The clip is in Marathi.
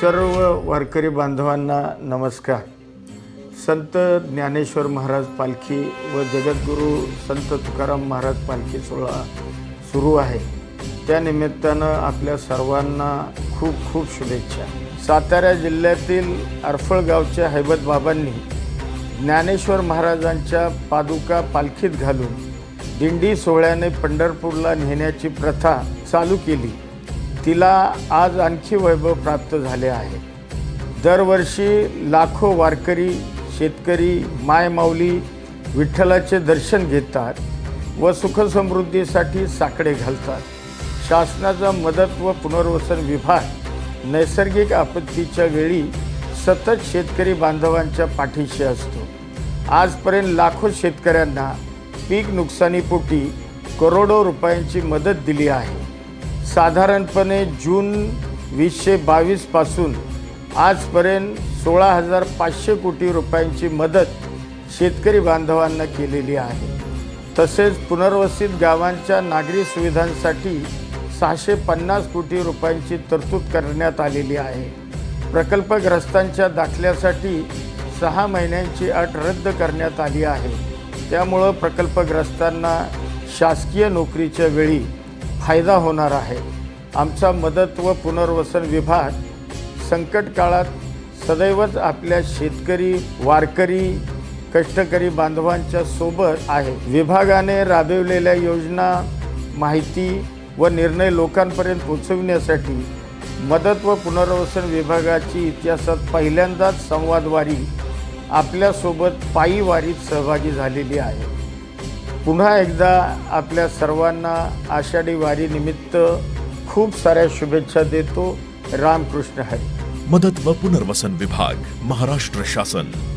सर्व वारकरी बांधवांना नमस्कार. संत ज्ञानेश्वर महाराज पालखी व जगद्गुरू संत तुकाराम महाराज पालखी सोहळा सुरू आहे. त्यानिमित्तानं आपल्या सर्वांना खूप खूप शुभेच्छा. सातारा जिल्ह्यातील अरफळगावच्या हैबत बाबांनी ज्ञानेश्वर महाराजांच्या पादुका पालखीत घालून दिंडी सोहळ्याने पंढरपूरला नेण्याची प्रथा चालू केली. तिला आज आणखी वैभव प्राप्त झाले आहे दरवर्षी लाखो वारकरी शेतकरी मायमाऊली विठ्ठलाचे दर्शन घेतात व सुखसमृद्धीसाठी साकडे घालतात. शासनाचा मदत व पुनर्वसन विभाग नैसर्गिक आपत्तीच्या वेळी सतत शेतकरी बांधवांच्या पाठीशी असतो. आजपर्यंत लाखो शेतकऱ्यांना पीक नुकसानीपोटी करोडो रुपयांची मदत दिली आहे. साधारणपणे जून वीसशे बावीसपासून आजपर्यंत सोळा हजार पाचशे कोटी रुपयांची मदत शेतकरी बांधवांना केलेली आहे. तसेच पुनर्वसित गावांच्या नागरी सुविधांसाठी सहाशे पन्नास कोटी रुपयांची तरतूद करण्यात आलेली आहे. प्रकल्पग्रस्तांच्या दाखल्यासाठी सहा महिन्यांची अट रद्द करण्यात आली आहे. त्यामुळं प्रकल्पग्रस्तांना शासकीय नोकरीच्या वेळी फायदा होणार आहे. आमचा मदत व पुनर्वसन विभाग संकट काळात सदैवच आपल्या शेतकरी वारकरी कष्टकरी बांधवांच्या सोबत आहे. विभागाने राबविलेल्या योजना माहिती व निर्णय लोकांपर्यंत पोहोचविण्यासाठी मदत व पुनर्वसन विभागाची इतिहासात पहिल्यांदाच संवादवारी आपल्यासोबत पायीवारीत सहभागी झालेली आहे. पुन्हा एकदा आपल्या सर्वांना आषाढी वारीनिमित्त खूप साऱ्या शुभेच्छा देतो. रामकृष्ण हरी. मदत व पुनर्वसन विभाग महाराष्ट्र शासन.